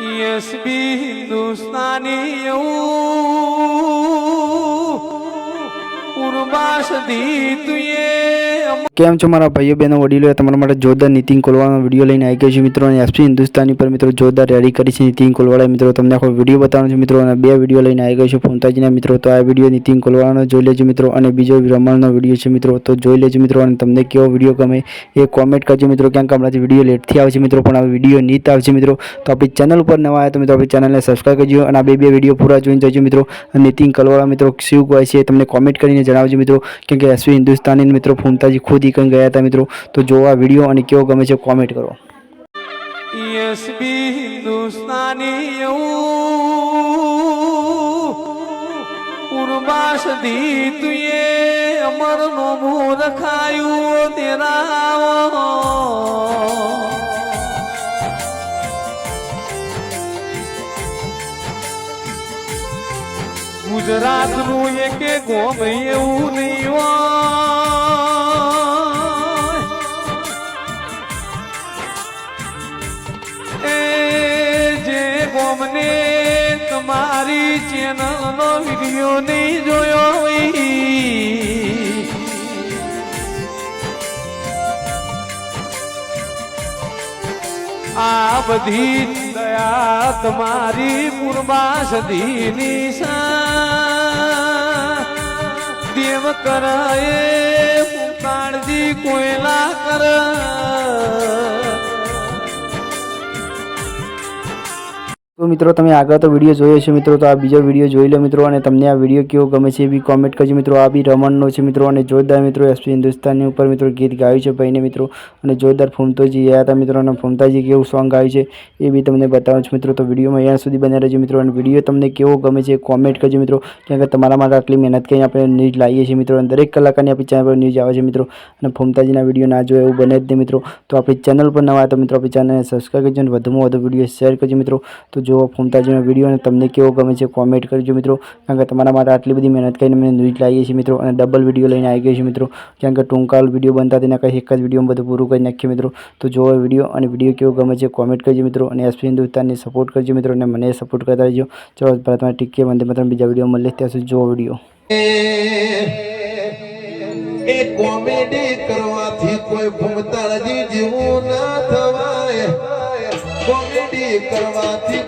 SB Hindustani એવું કેમ છો મારા ભાઈઓ બહેનો, વડીલો તમારા માટે જોરદાર નીતિન કોલવાળાનો વીડિયો લઈને આવી ગયો છે મિત્રો, અને એફસી હિન્દુસ્તાની પર મિત્રો જોરદાર રેડી કરી છે નીતિન કોલવાળા મિત્રો, તમને આખો વીડિયો બતાવવાનો છે મિત્રો, અને બે વીડિયો લઈને આવી ગયો છે ફોમતાજીના મિત્રો, તો આ વીડિયો નીતિન કોલવાળાનો જોઈ લેજો મિત્રો, અને બીજો રમણનો વીડિયો છે મિત્રો, તો જોઈ લેજો મિત્રો, અને તમને કેવો વીડિયો ગમે એ કોમેન્ટ કરજો મિત્રો કેમ કે હમણાંથી વીડિયો લેટથી આવે છે મિત્રો, પણ આ વીડિયો નીત આવશે મિત્રો. તો આપણી ચેનલ ઉપર નવા આવ્યા તો મિત્રો, આપણી ચેનલને સબસ્ક્રાઈબ કરજો, અને આ બે બે વીડિયો પૂરા જોઈને જજો મિત્રો. નીતિન કલવાળા મિત્રો, શું કહે છે તમને કોમેન્ટ કરીને જણાવજો મિત્રો. કેમ એસવી હિન્દુસ્તાની મિત્રો ફૂમતાજી ખુદ કંઈ ગયા હતા મિત્રો. તો જો આ વીડિયો અને કેવો ગમે છે કોમેન્ટ કરો. એસબી હિન્દુસ્તાની એવું ઉર્માસદી તુએ અમર નોમું રખાયું તેરા ગુજરાતનું એક ગોમ એવું નહીં એ જે ગોમને તમારી ચેનલનો વીડિયો નહીં જોયો આ બધી દયા તમારી પૂર્વા સદીની દેવ કર એ કાળજી કોયલા કર. તો મિત્રો, તમે આગળ તો વીડિયો જોયો છે મિત્રો, તો આ બીજો વીડિયો જોઈ લો મિત્રો, અને તમને આ વીડિયો કેવો ગમે છે એ બી કોમેન્ટ કરજો મિત્રો. આ બી રમણનો છે મિત્રો, અને જોરદાર મિત્રો એસપી હિન્દુસ્તાનની ઉપર મિત્રો ગીત ગાયું છે ભાઈને મિત્રો, અને જોરદાર ફૂમતોજી ગયા હતા મિત્રો, અને ફૂમતાજી કેવું સોંગ ગાયું છે એ બી તમને બતાવું છું મિત્રો. તો વિડીયોમાં અહીંયા સુધી બન્યા રહેજો મિત્રો, અને વીડિયો તમને કેવો ગમે છે કોમેન્ટ કરજો મિત્રો. કેમ કે તમારા માટે આટલી મહેનત કરીને આપણે ન્યૂઝ લાવીએ છીએ મિત્રો, અને દરેક કલાકારની આપણી ચેનલ પર ન્યૂઝ આવે છે મિત્રો, અને ફૂમતાજીના વીડિયો ના જોયો એવું બને જ નહીં મિત્રો. તો આપણી ચેનલ પર નવા તો મિત્રો, આપણી ચેનલને સબસ્ક્રાઈબ કરજો, અને વધુમાં વધુ વીડિયો શેર કરજો મિત્રો. તો જો ફૂમતાજીનો વીડિયો અને તમને કેવો ગમે છે કોમેન્ટ કરજો મિત્રો. કારણ કે તમારા માટે આટલી બધી મહેનત કરીને મેં ન્યૂઝ લાવીએ છીએ મિત્રો અને ડબલ વીડિયો લઈને આવી ગયો છે મિત્રો. કારણ કે ટૂંકા વીડિયો બનતા તેના કંઈ એક જ વિડીયોમાં બધું પૂરું કરી નાખીએ મિત્રો. તો જુઓ વીડિયો અને વીડિયો કેવો ગમે છે કોમેન્ટ કરજો મિત્રો અને એસપી હિન્દુસ્તાનને સપોર્ટ કરજો મિત્રો અને મને સપોર્ટ કરતા રહેજો. ચલો ભારતમાં ટીકે વંદે માતરમ બીજા વીડિયો મળે ત્યાં સુધી જુઓ વીડિયો કોમેડી કરવાથી કોઈ ભૂમતાળજી કરવાથી